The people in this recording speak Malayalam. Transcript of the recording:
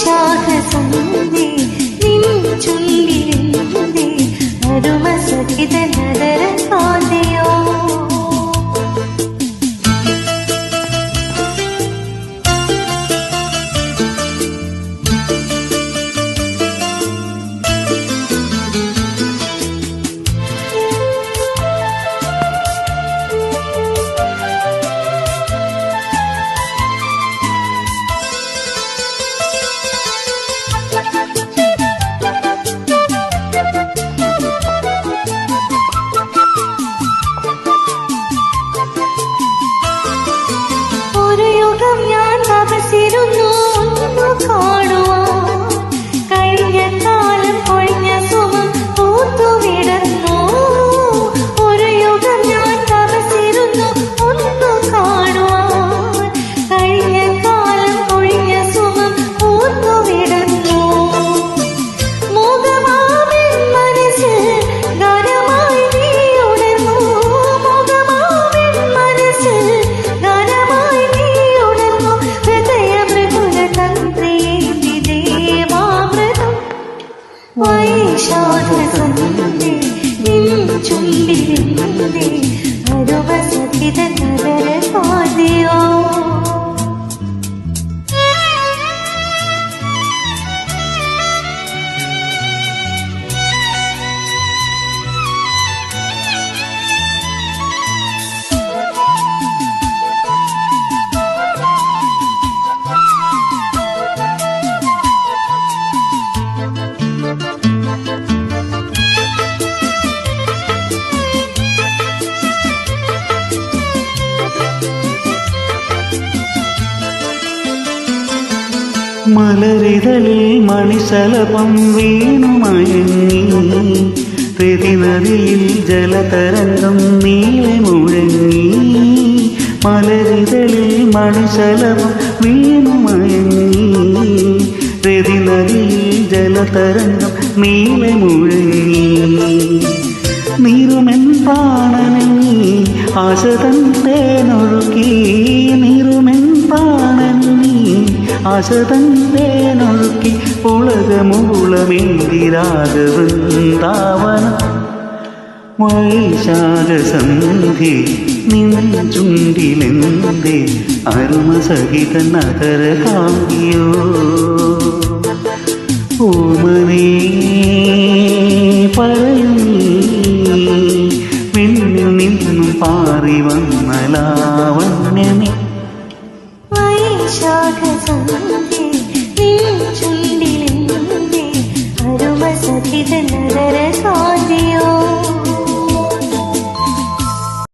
സാഹസം നീ നിൻ ചുണ്ടിലെന്തേ അരുമ സഹിതന ಶೋಧ ಸಂತೆ ನಿನ್ನ ಚುಂಬಿದೆ ಮುಂದೆ മലരിതളിൽ മണിശലഭം വീണുമയങ്ങി പ്രതിനദിയിൽ ജലതരംഗം നീളെ മുഴങ്ങി. മലരിതളിൽ മണിശലഭം വീണുമയങ്ങി പ്രതിനദിയിൽ ജലതരംഗം നീളെ മുഴങ്ങി. നീരുമെൻ പ്രാണനീ ആശതൻ തേനൊഴുകി. നീരുമെൻ പ്രാണനീ ആശതൻ തേനൊഴുക്കി ഉലകമുളമേന്തിരാഗവൃന്ദാവന വൈശാഖസന്ധി നിന്നുണ്ടിലെന്തേ അരുമസഹിത നഗര കാവ്യോ ഓമനേ പറയുന്നീ പിന്നിൽ നിന്നും പാറി വന്ന ലാവണ്യമേ 敲开怎的离愁？